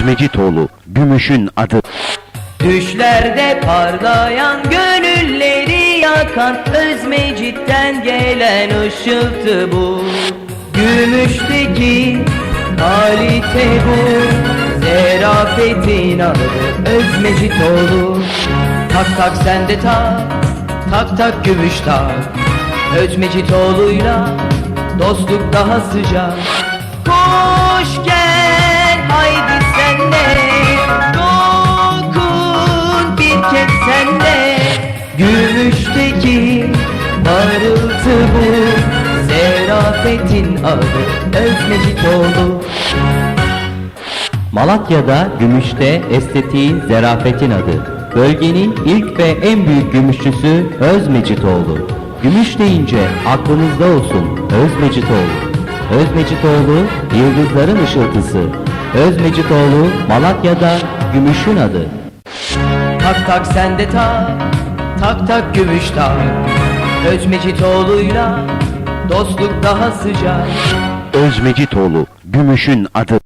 Mecitoğlu, Gümüş'ün adı. Düşlerde parlayan gönülleri yakan Özmecit'ten gelen ışıltı bu. Gümüşteki kalite bu. Zerafetin adı Özmecitoğlu. Tak tak sen de tak Tak tak gümüş tak. Özmecitoğlu'yla Dostluk daha sıcak Gümüşteki parıltı bu Zerafetin adı Özmecitoğlu Malatya'da gümüşte estetiğin zerafetin adı. Bölgenin ilk ve en büyük gümüşçüsü Özmecitoğlu. Gümüş deyince aklınızda olsun Özmecitoğlu. Özmecitoğlu yıldızların ışıltısı. Özmecitoğlu Malatya'da gümüşün adı. Tak tak sen de tak Tak tak gümüş tak Özmecitoğlu'yla Dostluk daha sıcak Özmecitoğlu, Gümüş'ün adı.